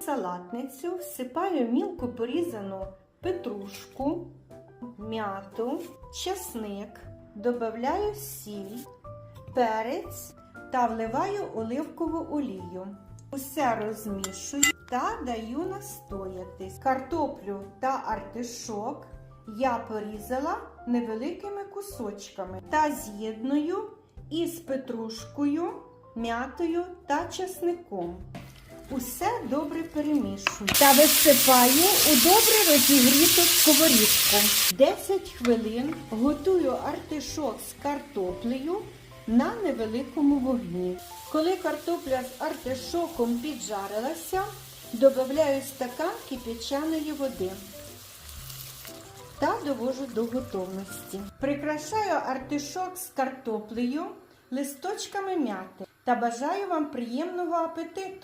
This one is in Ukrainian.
салатницю всипаю мілко порізану петрушку, м'яту, часник, додаю сіль, перець та вливаю оливкову олію. Усе розмішую та даю настоятись. Картоплю та артишок я порізала невеликими кусочками та з'єдную із петрушкою, м'ятою та часником. Усе добре перемішую та висипаю у добре розігріту сковорідку. 10 хвилин готую артишок з картоплею на невеликому вогні. Коли картопля з артишоком піджарилася, додаю стакан кипячаної води та довожу до готовності. Прикрашаю артишок з картоплею, листочками м'яти та бажаю вам приємного апетиту!